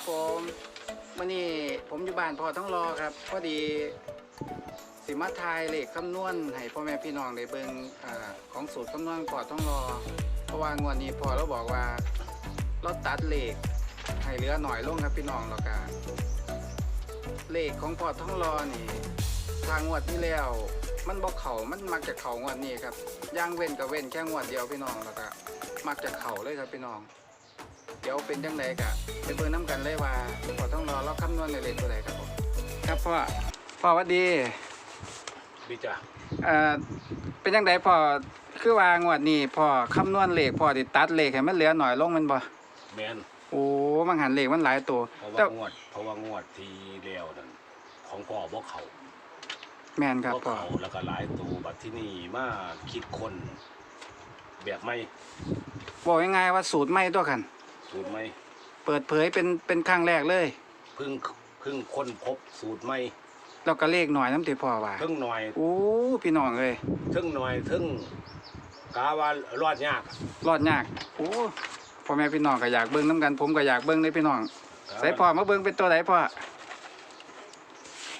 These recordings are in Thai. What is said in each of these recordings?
ครับผมวันนี้ผมอยู่บ้านพอต้องรอครับ พอดีสิมาทายเลขคำนวณให้พ่อแม่พี่น้องได้เบิ่งอาของสูตรคำนวณพอต้องรอ เพราะว่างวดนี้พอเราบอกว่าเราตัดเลขให้เหลือหน่อยลงครับพี่น้องแล้วก็เลขของพอต้องรอนี่ ทางงวดที่แล้วมันบอกเขามันมักจะเขางวดนี้ครับย่างเว้นกับเว้นแค่งวดเดียวพี่น้องแล้วก็มักจะเขาเลยครับพี่น้อง เดี๋ยวเป็นจังไดกะไปเบิ่งน้ำกันเลยว่าพอต้องรอเราคำนวณเลขตัวใดครับผมครับพ่อพ่อหวัดดีดีจ้ะเอ่อเป็นจังไดพ่อคือว่างวดนี้พ่อคำนวณเลขพ่อติตัดเลขให้มันเหลือหน่อยลงแมันบ่แมนโอ้มันหันเลขมันหลายตัวเพราะแต่ว่างวดเพราะว่างวดที่แล้วนั่นของพ่อบ่เขาแม่นครับบ่พ่อเขาแล้วก็หลายตัวบัดที่นี่มาคิดคนแบบไม่บอกง่ายๆว่าสูตรใหม่ตัวกัน สูตรไม่เปิดเผยเป็นเป็นครั้งแรกเลยเพิ่งเพิ่งค้นพบสูตรไม่แล้วก็เลขหน่อยน้ำติพ่อว่าเพิ่งหน่อยโอ้พี่น้องเอ้ยเพิ่งหน่อยเพิ่งกาว่ารอดยากรอดยากโอ้พ่อแม่พี่น้องก็อยากเบิ่งน้ำกันผมก็อยากเบิ่งเลยพี่น้องใส่พ่อมาเบิ่งเป็นตัวไหนพ่อ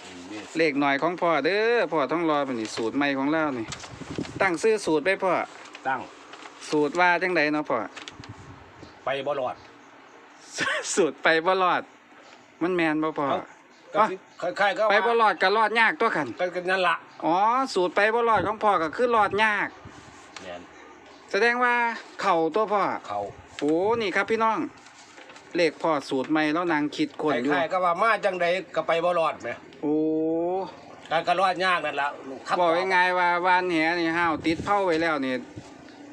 อืมนี่เลขหน่อยของพ่อเด้อพ่อต้องรอเป็นนี่สูตรใหม่ของเรานี่ ตั้งซื้อสูตรไปพ่อตั้งสูตรว่าจังไดเนาะพ่อ ไปบ่รอดสูตรไปบ่รอด มันแมนบ่พ่อเอ้าก็อะสิคล้ายๆก็ไปบ่รอดก็รอดยากตัวกัน ก็ก็นั่นละอ๋อ สูตรไปบ่รอดของพ่อก็คือรอดยาก แมนแสดงว่าเข่าตัวพ่อเขาโอ้นี่ครับพี่น้อง เลขพ่อสูตรใหม่แล้วนางคิดคคนอยู่ ล้ายๆก็ว่ามาจังใดก็ไปบ่รอดแหมโอ้การก็รอดยากนั่นละครับบอกง่ายๆว่าวานแหนี่ห้าวติดเผาไว้แล้วนี่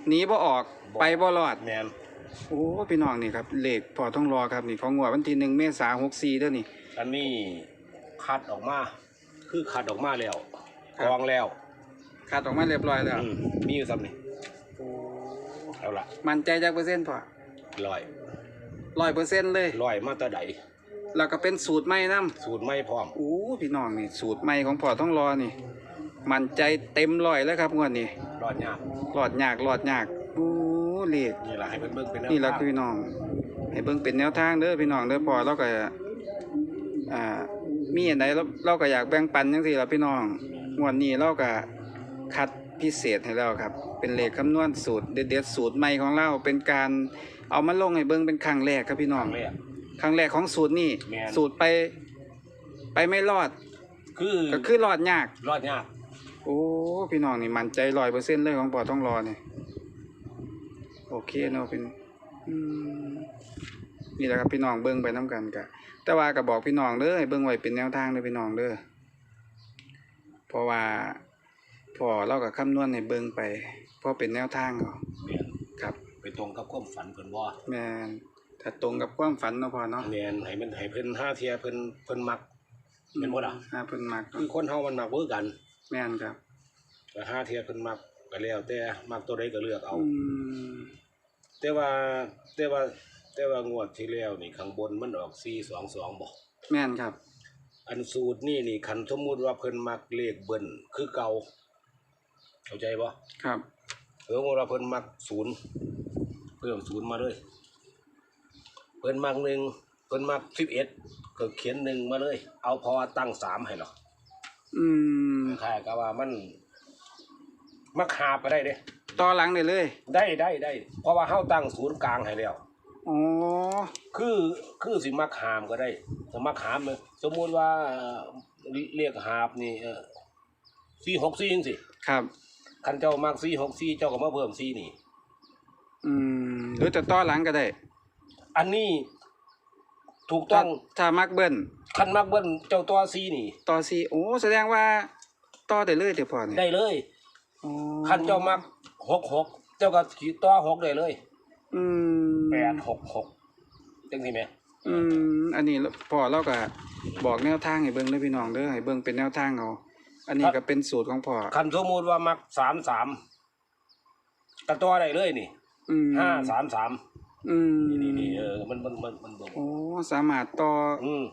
หนีบ่ออกไปบ่รอด แมน โอ้พี่น้องนี่ครับเลขพอต้องรอครับนี่ของงวดวันที่หนึ่งเมษาหกสี่เด้อนี่ อันนี้คัดออกมา คือคัดออกมาแล้วครับ กรองแล้วคัดออกมาเรียบร้อยแล้ว อืมมีอยู่ซ้ำนี่เอาละมั่นใจจักเปอร์เซ็นต์พอลอยร้อยเปอร์เซ็นต์เลย ลอยมาแตะใดแล้วก็เป็นสูตรใหม่นํสูตรไม่พร้อมโอ้พี่น้องนี่สูตรใหม่ของพอต้องรอนี่ มั่นใจเต็มร้อยแล้วครับงวดนี้ รอดยากรอดยากรอดยากโอ้ เลขนี่แหละให้เพิ่นเบิ่งเป็นแวนี่แหละทางคือพี่น้อง ให้เบิ่งเป็นแนวทางเด้อพี่น้องเด้อพอเราก็อ่ามีอันใดเราเราก็อยากแบ่งปันจังซี่ล่ะพี่น้องงวดนี้เราก็คัดพิเศษให้แล้วครับ เป็นเลขคำนวณสูตรเด็ดๆสูตรใหม่ของเราเป็นการเอามาลงให้เบิ่งเป็นครั้งแรกครับพี่น้คองรั้งแรก ครั้งแรกของสูตรนี่แม่น สูตรไป ไปไม่รอดคือก็คือรอดยาก รอดยากโอ้พี่น้องนี่มั่นใจร้อยเปอร์เซ็นต์เลยของปอต้องรอเนี่ย โอเคเนาะเป็นอืมนี่แหละครับพี่น้องเบิ้งไปน้กันกะแต่ว่าก็บอกพี่น้องเด้อให้เบิ้งไว้เป็นแนวทางเด้อพี่น้องเด้อเพราะว่าพอเราก็คำนวณให้เบิ้งไปเพราะเป็นแนวทางเอาแม่นครับไปตรงกับความฝันเพิ่นบ่แม่นถ้าตรงกับความฝันเนาะพอเนาะแม่นให้มันให้เพิ่นห้าเทียเพิ่นเพิ่นมักแม่นบ่ล่ะหาเพิ่นมักคือคนเฮามันมักเบิ่กัน แม่นครับแต่ห้าเทียเพิ่นมักก็แล้วแต่มักตัวใดก็เลือกเอาอืม แต่ว่าแต่ว่าแต่ว่างวดที่แล้วนี่ข้างบนมันออก422บ่แม่นครับ อันสูตรนี่นี่คันสมมุติว่าเพิ่นมักเลขเบิ่นคือเก่าเข้าใจบ่ครับ เออว่าเพิ่นมักศูนย์เพิ่มศูนย์มาเลยเพิ่นมักหนึ่งเพิ่นมักสิบเอ็ดก็เขียนหนึ่งมาเลย เอาพอตั้งสามให้หรอกอืม คล้ายๆกับว่ามันมักหาไปได้เด้ ต่อหลังได้เลยได้ได้ได้ เพราะว่าเฮาตั้งศูนย์กลางให้แล้ว อ๋อ คือคือสิมักหามก็ได้ถ้ามักหามเนี่ยสมมุติว่าเอ่อเรียกหาบนี่เออสี่หกสี่จังสิครับคันเจ้ามักสี่หกสี่เจ้าก็มาเพิ่มสี่นี่ อืมหรือจะต่อหลังก็ได้ อันนี้ถูกถ้าต้องถ้ามักเบิ้ลคันมักเบิ้ลเจ้าตัวสี่นี่ ต่อซีโอ้แสดงว่าต่อได้เลยเดี๋ยวพอเนี่ยได้เลยอ๋อคันเจ้ามัก หกหกเจ้าก็ขีดตัวหกได้เลยอืมแปดหกหกจังสิแม่อืมอันนี้พอเราก็บอกแนวทางให้เบิ่งเด้อพี่น้องเด้อให้เบิ่งเป็นแนวทางเอาอันนี้ก็เป็นสูตรของพ่อคันสมมุติว่ามักสามสามกระตัวได้เลยนี่อืมห้าสามสามอืมนี่นี่นี่เออมันมันมันมันบ่โอ้สามารถต่ออืม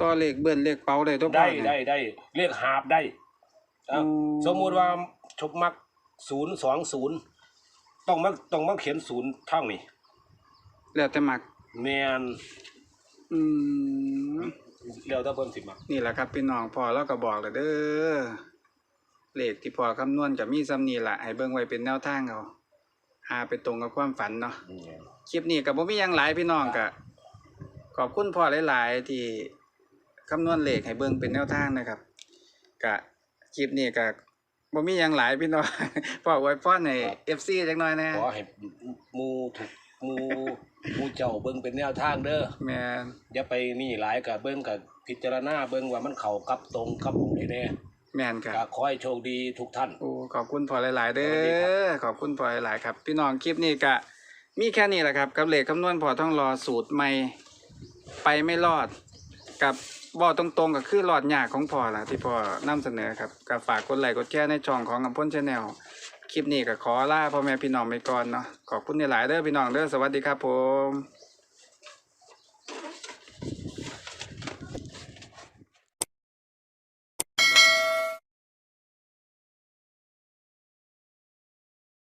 ต่อเลขเบิ้ลเลขเป๋าได้ตัวพ่ได้อเนี่ยได้ได้เรียกหาบได้เอ้าอืมสมมุติว่าชกมัก ศูนย์สองศูนย์ต้องมักต้องมักเขียนศูนย์ทั้งนี่แล้วแต่มักแมนอืมเร็วถ้าเพิ่นสิมักนี่แหละครับพี่น้องพอเราก็บอกแล้วเด้อเลขที่พอคำนวณกับมีซ้ำนี่แหละให้เบิ่งไว้เป็นแนวทางเอาหาไปตรงกับความฝันเนาะอืมคลิปนี้กับบ่มีหยังหลายพี่น้องก็ขอบคุณพ่อหลาย ๆ ที่คำนวณเลขให้เบิ่งเป็นแนวทางนะครับกะคลิปนี้ก็ บ่มีหยังหลายพี่น้องพ่อไว้พรให้ FC จักหน่อยนะขอให้หมูถูกหมูหมูเจ้าเบิ่งเป็นแนวทางเด้อแม่นอย่าไปนี่หลายกับเบิ่งกับพิจารณาเบิ่งว่ามันเข้ากับตรงกับผมได้แน่แม่นคก็รับขอให้โชคดีทุกท่าน โอ้ขอบคุณพ่อหลาย ๆ เด้สวัสดีครัอขอบคุณพ่อหลายๆครับ พี่น้องคลิปนี้ก็มีแค่นี้แหละครับ กับเลขคำนวณพอต้องรอสูตรใหม่ ไปไม่รอด กับบอกตรงๆก็คือหลอดหยากของพ่อล่ะที่พ่อนำเสนอครับก็ฝากกดไลค์กดแชร์ในช่องของอำพ้นชาแนลคลิปนี้ก็ขอลาพ่อแม่พี่น้องไปก่อนเนาะขอบคุณหลายเด้อพี่น้องเด้อสวัสดีครับผม